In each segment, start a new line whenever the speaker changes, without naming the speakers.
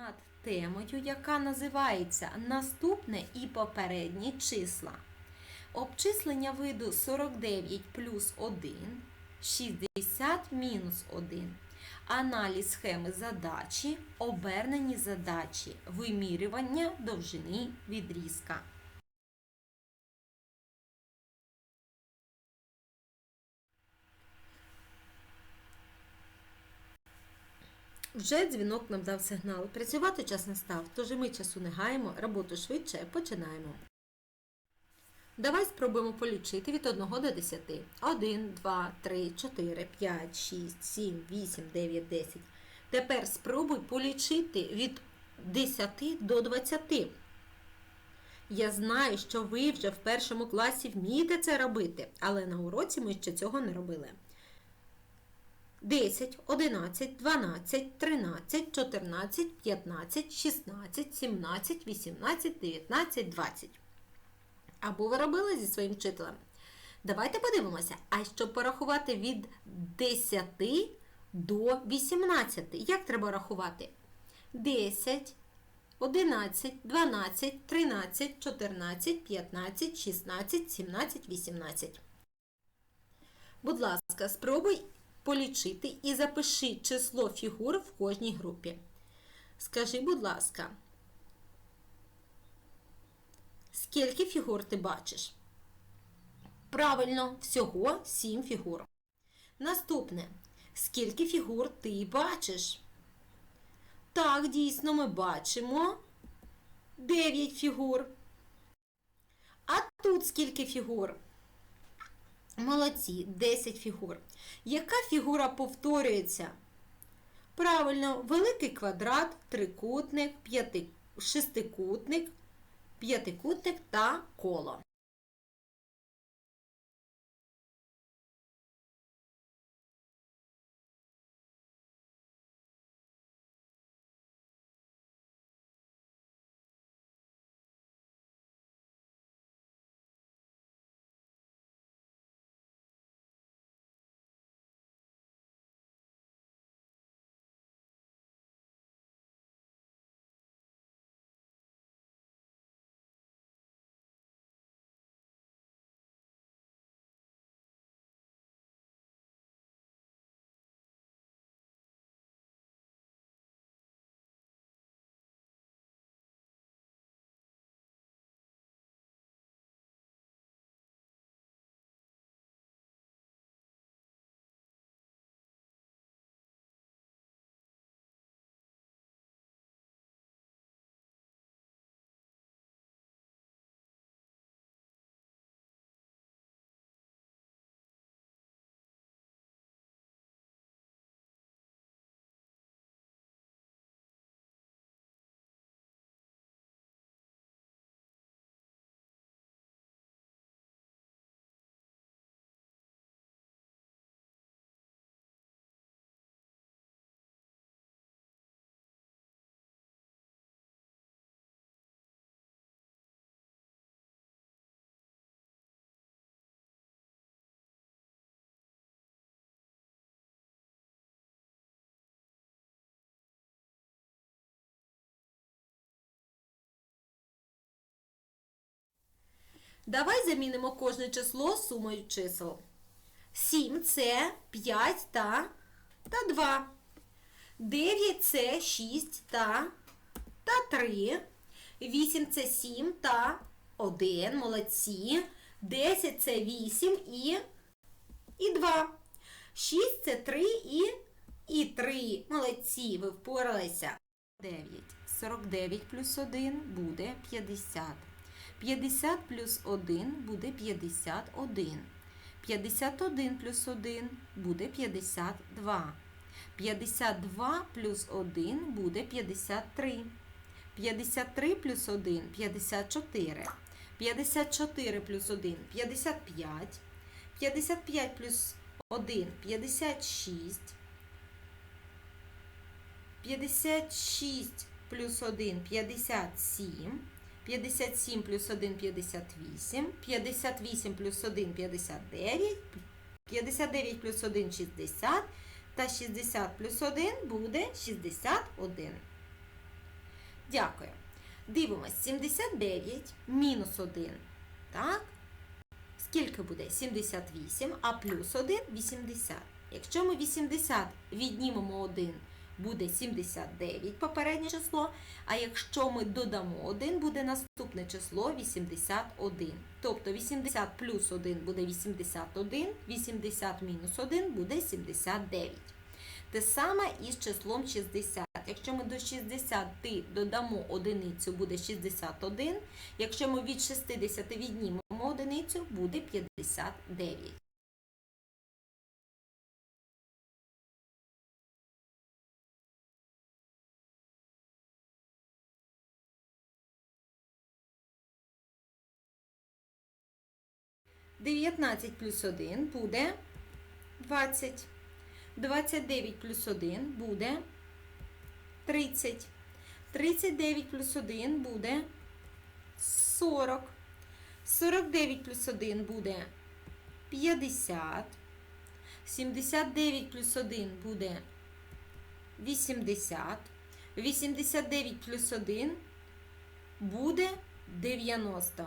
над темою, яка називається Наступне і попередні числа. Обчислення виду 49 плюс 1, 60 мінус 1. Аналіз схеми задачі, обернені задачі, вимірювання довжини відрізка.
Вже дзвінок нам дав сигнал. Працювати час настав, тож і ми часу не гаємо, роботу швидше починаємо. Давай спробуємо полічити від 1 до 10. 1, 2, 3, 4, 5, 6, 7, 8, 9, 10. Тепер спробуй полічити від 10 до 20. Я знаю, що ви вже в першому класі вмієте це робити, але на уроці ми ще цього не робили. 10, 11, 12, 13, 14, 15, 16, 17, 18, 19, 20. Або ви робили зі своїм вчителем. Давайте подивимося, а щоб порахувати від 10 до 18, як треба рахувати? 10, 11, 12, 13, 14, 15, 16, 17, 18. Будь ласка, спробуй полічити і запиши число фігур в кожній групі. Скажи, будь ласка, скільки фігур ти бачиш? Правильно, всього 7 фігур. Наступне, скільки фігур ти бачиш? Так, дійсно, ми бачимо 9 фігур. А тут скільки фігур? Молодці, 10 фігур. Яка фігура повторюється? Правильно, великий квадрат, трикутник, п'яти, шестикутник, п'ятикутник та коло. Давай замінимо кожне число сумою чисел. 7 це 5 та та 2. 9 це 6 та та 3. 8 це 7 та 1. Молодці. 10 це 8 і і 2. 6 це 3 і і 3. Молодці, ви впоралися. 9. 49 плюс 1 буде 50. 50 плюс 1 буде 51. 51 плюс 1 буде 52. 52 плюс 1 буде 53. 53 плюс 1 54. 54 плюс 1 55. 55 плюс 1 56. 56 плюс 1 57. 57 плюс 1 58, 58 плюс 1 59, 59 плюс 1 60 та 60 плюс 1 буде 61. Дякую. Дивимось 79 мінус 1. Так? Скільки буде? 78, а плюс 1 80. Якщо ми 80 віднімемо 1 буде 79 попереднє число. А якщо ми додамо 1, буде наступне число 81. Тобто 80 плюс 1 буде 81, 80 мінус 1 буде 79. Те саме і з числом 60. Якщо ми до 60 додамо одиницю, буде 61. Якщо ми від 60 віднімемо одиницю, буде 59. 19 плюс 1 буде 20. 29 плюс 1 буде 30. 39 плюс 1 буде 40. 49 плюс 1 буде 50. 79 плюс 1 буде 80. 89 плюс 1 буде 90.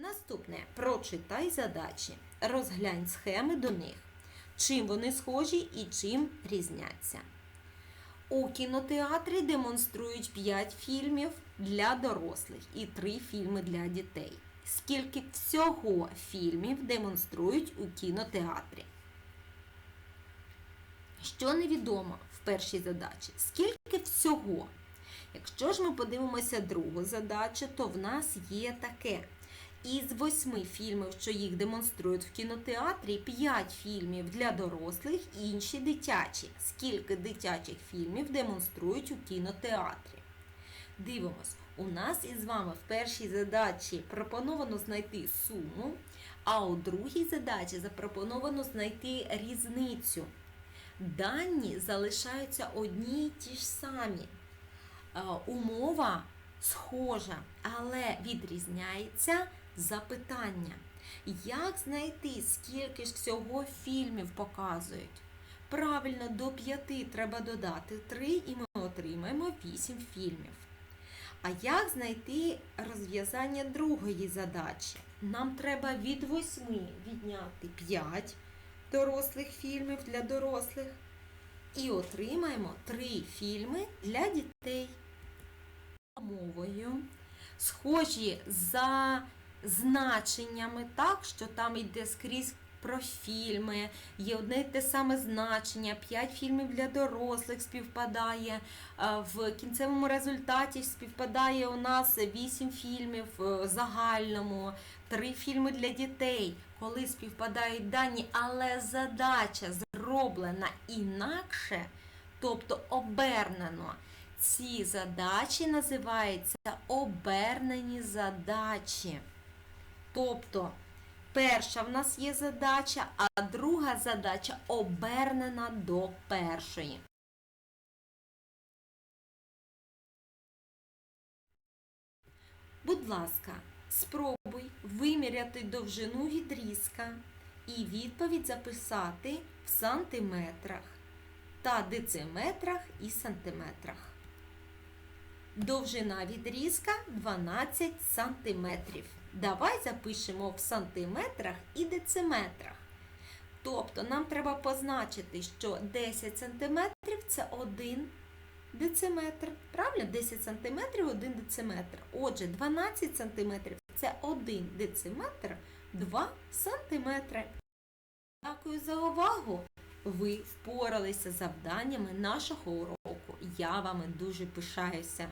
Наступне прочитай задачі. Розглянь схеми до них. Чим вони схожі і чим різняться. У кінотеатрі демонструють 5 фільмів для дорослих і 3 фільми для дітей. Скільки всього фільмів демонструють у кінотеатрі? Що невідомо в першій задачі? Скільки всього? Якщо ж ми подивимося другу задачу, то в нас є таке. Із восьми фільмів, що їх демонструють в кінотеатрі, п'ять фільмів для дорослих, інші дитячі. Скільки дитячих фільмів демонструють у кінотеатрі? Дивимось, у нас із вами в першій задачі пропоновано знайти суму, а у другій задачі запропоновано знайти різницю. Дані залишаються одні й ті ж самі. Е, умова схожа, але відрізняється запитання. Як знайти, скільки ж всього фільмів показують? Правильно, до 5 треба додати 3 і ми отримаємо 8 фільмів. А як знайти розв'язання другої задачі? Нам треба від восьми відняти 5 дорослих фільмів для дорослих. І отримаємо 3 фільми для дітей. Мовою схожі за значеннями, так, що там йде скрізь. Про фільми, є одне і те саме значення, п'ять фільмів для дорослих співпадає. Е, в кінцевому результаті співпадає у нас вісім фільмів в е, загальному, три фільми для дітей, коли співпадають дані, але задача зроблена інакше, тобто обернено. Ці задачі називаються обернені задачі. Тобто перша в нас є задача, а друга задача обернена до першої. Будь ласка, спробуй виміряти довжину відрізка і відповідь записати в сантиметрах та дециметрах і сантиметрах. Довжина відрізка 12 сантиметрів. Давай запишемо в сантиметрах і дециметрах. Тобто нам треба позначити, що 10 см це 1 дециметр. Правильно? 10 см 1 дециметр. Отже, 12 см це 1 дециметр 2 см. Дякую за увагу! Ви впоралися з завданнями нашого уроку. Я вами дуже пишаюся.